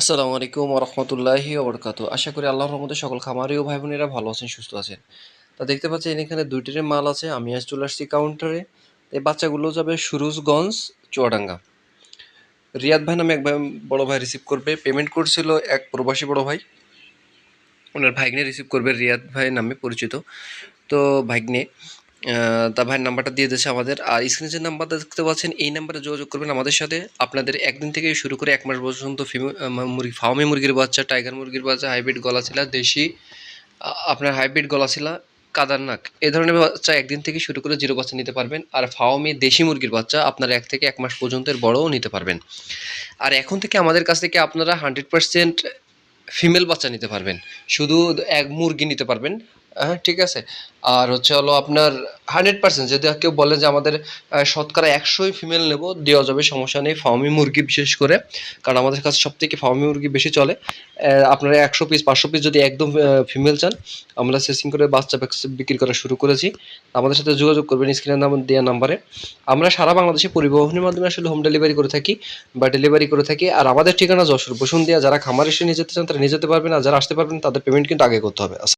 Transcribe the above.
আসসালামু আলাইকুম রহমতুল্লাহি ওবরকাত আশা করি আল্লাহর রহমতে সকল খামারি ও ভাই বোনেরা ভালো আছেন, সুস্থ আছেন। তা দেখতে পাচ্ছেন এখানে দুইটির মাল আছে, আমি আজ চলে আসছি কাউন্টারে। এই বাচ্চাগুলো যাবে সুরুজগঞ্জ, চুয়াডাঙ্গা। রিয়াদ ভাই নামে এক ভাই বড় ভাই রিসিভ করবে। পেমেন্ট করছিল এক প্রবাসী বড় ভাই। ওনার ভাইগনে রিসিভ করবে রিয়াদ ভাই নামে পরিচিত। তো ভাইগনে তা ভাইয়ের নাম্বারটা দিয়ে দিয়েছে আমাদের। আর স্ক্রিনে যে নাম্বারটা দেখতে পাচ্ছেন, এই নাম্বারে যোগাযোগ করবেন আমাদের সাথে। আপনাদের একদিন থেকে শুরু করে এক মাস পর্যন্ত মুরগি ফার্মে মুরগির বাচ্চা টাইগার মুরগির বাচ্চা হাইব্রিড গলাছিলা দেশি আপনার হাইব্রিড গলাছিলা কাদারনাক এ ধরনের বাচ্চা একদিন থেকে শুরু করে জিরো বাচ্চা নিতে পারবেন। আর ফার্মে দেশি মুরগির বাচ্চা আপনারা এক থেকে এক মাস পর্যন্ত বড়ও নিতে পারবেন। আর এখন থেকে আমাদের কাছ থেকে আপনারা হান্ড্রেড পার্সেন্ট ফিমেল বাচ্চা নিতে পারবেন। শুধু এক মুরগি নিতে পারবেন। হ্যাঁ ঠিক আছে? আর হচ্ছে হলো আপনার হান্ড্রেড পার্সেন্ট। যদি কেউ বলে যে আমাদের শতকরা একশোই ফিমেল নেব, দেওয়া যাবে, সমস্যা নেই। ফার্মি মুরগি বিশেষ করে, কারণ আমাদের কাছে সব থেকে ফার্মি মুরগি বেশি চলে। আপনারা একশো পিস পাঁচশো পিস যদি একদম ফিমেল চান, আমরা সেসিং করে বাচ্চা বিক্রি করা শুরু করেছি। আমাদের সাথে যোগাযোগ করবেন স্ক্রিনের নাম, দেওয়া নাম্বারে। আমরা সারা বাংলাদেশে পরিবহনের মাধ্যমে আসলে হোম ডেলিভারি করে থাকি বা ডেলিভারি করে থাকি। আর আমাদের ঠিকানা যশোর বসুন দিয়া যারা খামার এসে নিয়ে যেতে চান, তারা নিয়ে যেতে পারবেন। আর যারা আসতে পারবেন, তাদের পেমেন্ট কিন্তু আগে করতে হবে।